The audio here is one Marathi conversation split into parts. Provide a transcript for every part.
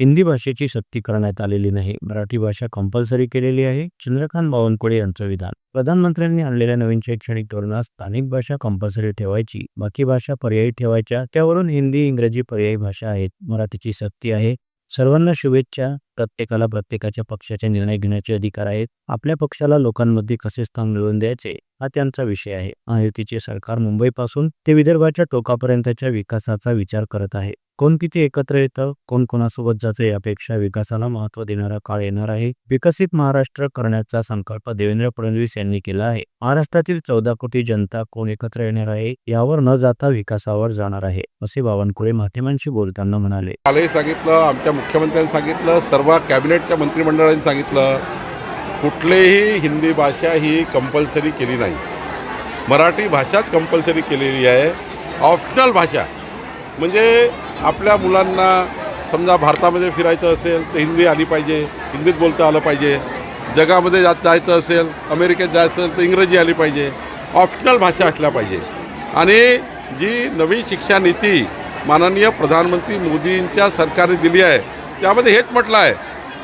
हिंदी भाषेची सक्ती करण्यात आलेली नाही. मराठी भाषा कंपल्सरी केलेली आहे. चंद्रकांत बावनकुळे यांचं विधान. प्रधानमंत्र्यांनी आणलेल्या नवीन शैक्षणिक धोरणात स्थानिक भाषा कंपल्सरी ठेवायची बाकी भाषा पर्यायी ठेवायच्या त्यावरून हिंदी इंग्रजी पर्यायी भाषा आहेत मराठीची सक्ती आहे. सर्वांना शुभेच्छा. प्रत्येकाला प्रत्येकाच्या पक्षाचे निर्णय घेण्याचे अधिकार आहेत. आपल्या पक्षाला लोकांमध्ये कसे स्थान मिळवून द्यायचे हा त्यांचा विषय आहे. महायुतीचे सरकार मुंबईपासून ते विदर्भाच्या टोकापर्यंतच्या विकासाचा विचार करत आहे. कोण किती एकत्र येतं कोण कोणासोबत जातं यापेक्षा विकासाला महत्त्व देणारा काळ येणार आहे विकसित महाराष्ट्र करण्याचा संकल्प देवेंद्र फडणवीस यांनी केला आहे. महाराष्ट्रातील चौदा कोटी जनता कोण एकत्र येणार आहे यावर न जाता विकासावर जाणार आहे असे बावनकुळे माध्यमांशी बोलताना म्हणाले. कालही सांगितलं आमच्या मुख्यमंत्र्यांनी सांगितलं सर्व कॅबिनेटच्या मंत्रिमंडळाने सांगितलं कुठलीही हिंदी भाषा ही कंपल्सरी केली नाही. मराठी भाषाच कंपल्सरी केलेली आहे. ऑप्शनल भाषा. म्हणजे आपल्या मुलांना समजा भारतामध्ये फिरायचं असेल तर हिंदी आली पाहिजे हिंदीत बोलता आलं पाहिजे जगामध्ये जात जायचं असेल अमेरिकेत जायचं असेल तर इंग्रजी आली पाहिजे ऑप्शनल भाषा असल्या पाहिजे. आणि जी नवी शिक्षा नीती माननीय प्रधानमंत्री मोदींच्या सरकारने दिली आहे त्यामध्ये हेच म्हटलं आहे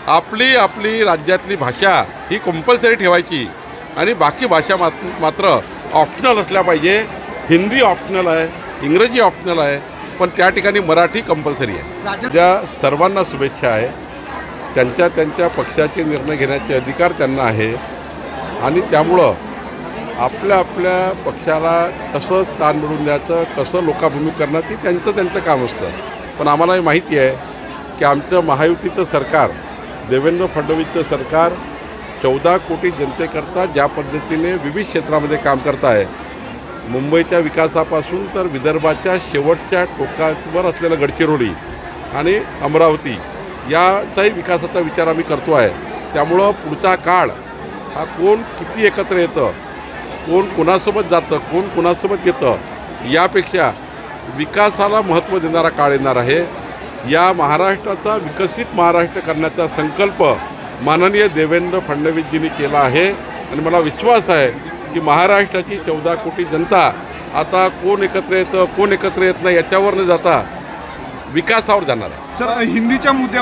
आपली आपली राज्यातली भाषा ही कंपल्सरी ठेवायची आणि बाकी भाषा मात मात्र ऑप्शनल असल्या पाहिजे. हिंदी ऑप्शनल आहे इंग्रजी ऑप्शनल आहे पण त्या ठिकाणी मराठी कंपल्सरी आहे. ज्या सर्वांना शुभेच्छा आहे त्यांच्या त्यांच्या पक्षाचे निर्णय घेण्याचे अधिकार त्यांना आहे. आणि त्यामुळं आपल्या आपल्या पक्षाला कसं स्थान मिळवून द्यायचं कसं लोकाभिमुख करणं ते त्यांचं त्यांचं काम असतं. पण आम्हाला माहिती आहे की आमचं महायुतीचं सरकार देवेंद्र फडणवीसचं सरकार चौदा कोटी जनतेकरता ज्या पद्धतीने विविध क्षेत्रामध्ये काम करत आहे मुंबईच्या विकासापासून तर विदर्भाच्या शेवटच्या टोकावर असलेलं गडचिरोली आणि अमरावती याचाही विकासाचा विचार आम्ही करतो आहे. त्यामुळं पुढचा काळ हा कोण किती एकत्र येतं कोण कोणासोबत जातं कोण कोणासोबत येतं यापेक्षा विकासाला महत्त्व देणारा काळ येणार आहे. या महाराष्ट्राचा विकसित महाराष्ट्र करण्याचा संकल्प माननीय देवेंद्र फडणवीसजींनी केला आहे आणि मला विश्वास आहे की महाराष्ट्राची चौदा कोटी जनता आता कोण एकत्र येतं कोण एकत्र येत नाही याच्यावर न जाता विकासावर जाणार आहे. सर हिंदीच्या मुद्द्या